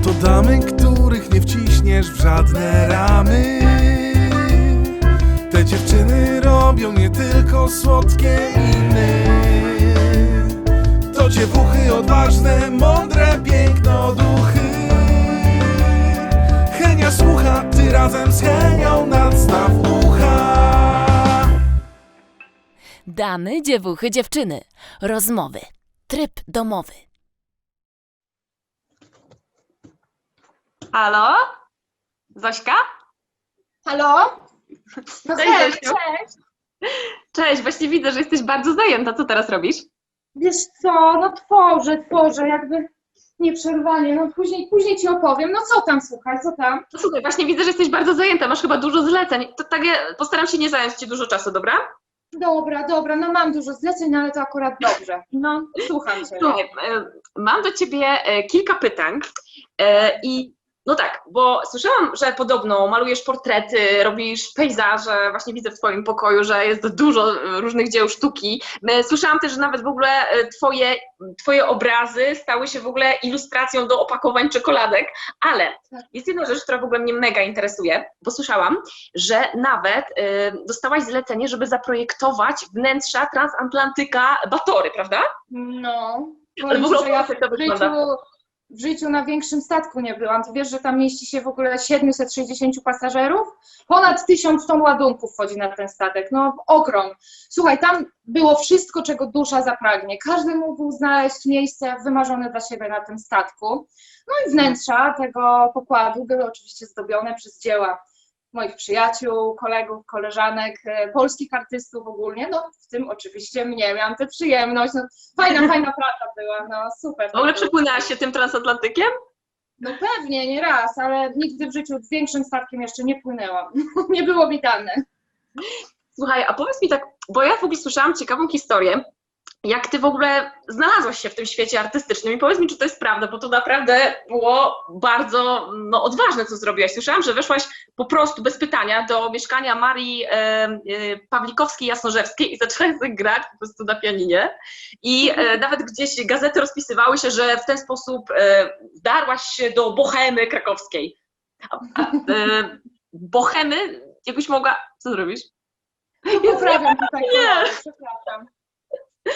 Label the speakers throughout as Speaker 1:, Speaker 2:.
Speaker 1: Oto damy, których nie wciśniesz w żadne ramy Te dziewczyny robią nie tylko słodkie miny To dziewuchy odważne, mądre, piękno duchy Henia słucha, ty razem z Henią nadstaw ucha
Speaker 2: Damy, dziewuchy, dziewczyny. Rozmowy. Tryb domowy.
Speaker 3: Halo? Zośka?
Speaker 4: Halo? No
Speaker 3: Cześć,
Speaker 4: hej,
Speaker 3: Zosiu.
Speaker 4: cześć.
Speaker 3: Cześć, właśnie widzę, że jesteś bardzo zajęta. Co teraz robisz?
Speaker 4: Wiesz co, no tworzę, tworzę, jakby nieprzerwanie, no później, później ci opowiem. No co tam, słuchaj, co tam?
Speaker 3: No słuchaj, właśnie widzę, że jesteś bardzo zajęta. Masz chyba dużo zleceń. To tak, ja postaram się nie zająć ci dużo czasu, dobra?
Speaker 4: Dobra, dobra, no mam dużo zleceń, ale to akurat dobrze. No, słucham cię. No.
Speaker 3: Słuchaj, e, mam do ciebie e, kilka pytań e, i no tak, bo słyszałam, że podobno malujesz portrety, robisz pejzaże, właśnie widzę w twoim pokoju, że jest dużo różnych dzieł sztuki. E, Słyszałam też, że nawet w ogóle e, twoje, twoje obrazy stały się w ogóle ilustracją do opakowań czekoladek, ale
Speaker 4: Tak.
Speaker 3: jest jedna rzecz, która w ogóle mnie mega interesuje, bo słyszałam, że nawet e, dostałaś zlecenie, żeby zaprojektować wnętrza transatlantyka Batory, prawda?
Speaker 4: No,
Speaker 3: Ale w ogóle
Speaker 4: ja
Speaker 3: to wygląda.
Speaker 4: W życiu na większym statku nie byłam. Ty wiesz, że tam mieści się w ogóle 760 pasażerów? Ponad 1000 ton ładunków wchodzi na ten statek. No, ogrom. Słuchaj, tam było wszystko, czego dusza zapragnie. Każdy mógł znaleźć miejsce wymarzone dla siebie na tym statku. No i wnętrza tego pokładu były oczywiście zdobione przez dzieła moich przyjaciół, kolegów, koleżanek, e, polskich artystów ogólnie, no w tym oczywiście mnie, miałam tę przyjemność, no fajna, fajna praca była, no super. To było.
Speaker 3: przepłynęłaś się tym transatlantykiem?
Speaker 4: No pewnie, nie raz, ale nigdy w życiu z większym statkiem jeszcze nie płynęłam, nie było mi dane.
Speaker 3: Słuchaj, a powiedz mi tak, bo ja w ogóle słyszałam ciekawą historię, jak ty w ogóle znalazłaś się w tym świecie artystycznym i powiedz mi, czy to jest prawda, bo to naprawdę było bardzo no, odważne, co zrobiłaś. Słyszałam, że weszłaś po prostu bez pytania do mieszkania Marii e, e, Pawlikowskiej-Jasnorzewskiej i zaczęłaś grać po prostu na pianinie i e, nawet gdzieś gazety rozpisywały się, że w ten sposób e, wdarłaś się do bohemy krakowskiej. A, a, e, bohemy, jakbyś mogła, co zrobisz?
Speaker 4: Poprawiam tutaj
Speaker 3: Nie.
Speaker 4: przepraszam.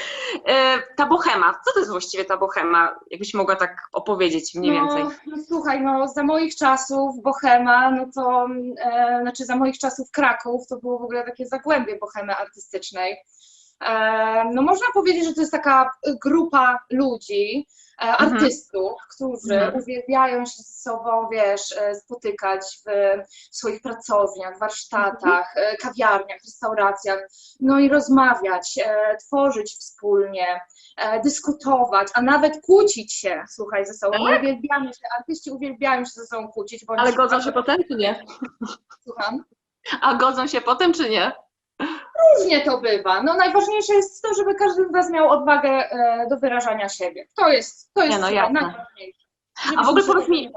Speaker 3: E, ta bohema, co to jest właściwie ta bohema? Jakbyś mogła tak opowiedzieć mniej więcej.
Speaker 4: No, no słuchaj, no za moich czasów Bohema, no to, e, znaczy za moich czasów Kraków, to było w ogóle takie zagłębie bohemy artystycznej. E, no można powiedzieć, że to jest taka grupa ludzi, e,
Speaker 3: Mhm.
Speaker 4: artystów, którzy
Speaker 3: Mhm.
Speaker 4: uwielbiają się ze sobą, wiesz, e, spotykać w swoich pracowniach, warsztatach,
Speaker 3: Mhm.
Speaker 4: e, kawiarniach, restauracjach, no i rozmawiać, e, tworzyć wspólnie, e, dyskutować, a nawet kłócić się, słuchaj, ze sobą.
Speaker 3: Tak?
Speaker 4: Uwielbiamy się, artyści uwielbiają się ze sobą kłócić.
Speaker 3: Ale godzą się potem, czy nie?
Speaker 4: Słucham.
Speaker 3: A godzą się potem, czy nie?
Speaker 4: Różnie to bywa. No najważniejsze jest to, żeby każdy z Was miał odwagę e, do wyrażania siebie. To jest, to jest
Speaker 3: no
Speaker 4: najważniejsze.
Speaker 3: A w ogóle powiedz mi-.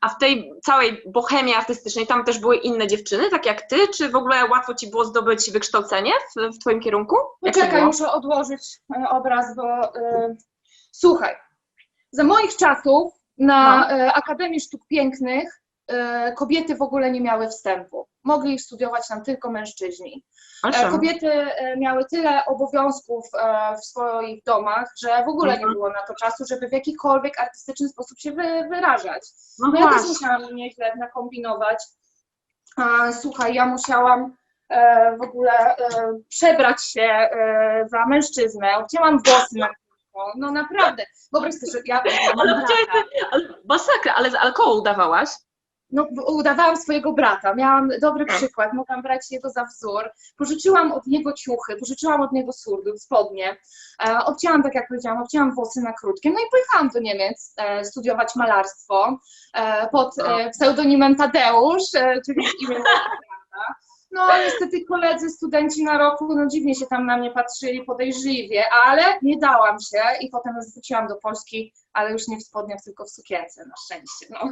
Speaker 3: A w tej całej bohemie artystycznej tam też były inne dziewczyny, tak jak ty? Czy w ogóle łatwo ci było zdobyć wykształcenie w, w twoim kierunku? Jak
Speaker 4: Poczekaj, muszę odłożyć e, obraz, bo e, słuchaj, za moich czasów na
Speaker 3: No.
Speaker 4: Akademii Sztuk Pięknych kobiety w ogóle nie miały wstępu. Mogli studiować tam tylko mężczyźni.
Speaker 3: Ale
Speaker 4: E? Kobiety e, miały tyle obowiązków e, w swoich domach, że w ogóle nie
Speaker 3: Mhm.
Speaker 4: było na to czasu, żeby w jakikolwiek artystyczny sposób się wy, wyrażać.
Speaker 3: No
Speaker 4: No ja też musiałam nieźle nakombinować. Słuchaj, ja musiałam w ogóle przebrać się za mężczyznę, obcięłam włosy na. No naprawdę, wyobraź sobie, że ja,
Speaker 3: Ale masakra, ale z alkoholu udawałaś?
Speaker 4: No, udawałam swojego brata, miałam dobry
Speaker 3: Tak.
Speaker 4: przykład, mogłam brać jego za wzór. Pożyczyłam od niego ciuchy, pożyczyłam od niego surdut, spodnie. E, obcięłam, tak jak powiedziałam, obcięłam włosy na krótkie. No i pojechałam do Niemiec e, studiować malarstwo e, pod e, pseudonimem Tadeusz, e, czyli imię brata. No niestety koledzy, studenci na roku, no dziwnie się tam na mnie patrzyli, podejrzliwie, ale nie dałam się i potem wróciłam do Polski, ale już nie w spodniach, tylko w sukience, na szczęście. No,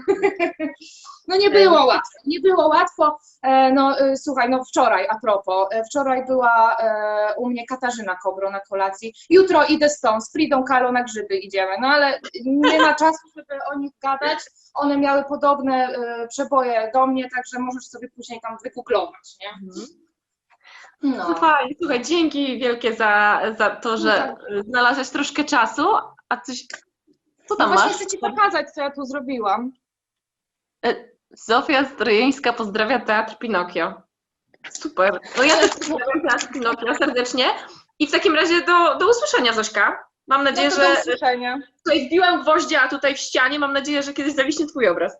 Speaker 4: no nie było łatwo, nie było łatwo. E, No e, słuchaj, no wczoraj, a propos, e, wczoraj była e, u mnie Katarzyna Kobro na kolacji, jutro idę z tą, z Fridą Kalo na grzyby idziemy, no ale nie ma czasu, żeby o nich gadać, one miały podobne e, przeboje do mnie, także możesz sobie później tam wygooglować, nie?
Speaker 3: No
Speaker 4: No.
Speaker 3: fajnie, słuchaj, dzięki wielkie za, za to, że
Speaker 4: tak.
Speaker 3: znalazłeś troszkę czasu, a coś... Co
Speaker 4: No
Speaker 3: tam
Speaker 4: właśnie
Speaker 3: masz?
Speaker 4: chcę Ci pokazać, co ja tu zrobiłam.
Speaker 3: Zofia Zdrojeńska pozdrawia Teatr Pinokio. Super. No ja też pozdrawiam Teatr Pinokio serdecznie. I w takim razie do, do usłyszenia, Zośka. Mam nadzieję,
Speaker 4: No to do
Speaker 3: że
Speaker 4: usłyszenia.
Speaker 3: tutaj wbiłam gwoździa tutaj w ścianie. Mam nadzieję, że kiedyś zawiśnie twój obraz.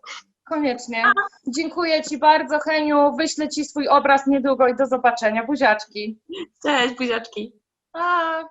Speaker 4: Koniecznie. Dziękuję Ci bardzo, Heniu. Wyślę Ci swój obraz niedługo i do zobaczenia. Buziaczki.
Speaker 3: Cześć, buziaczki.
Speaker 4: Pa!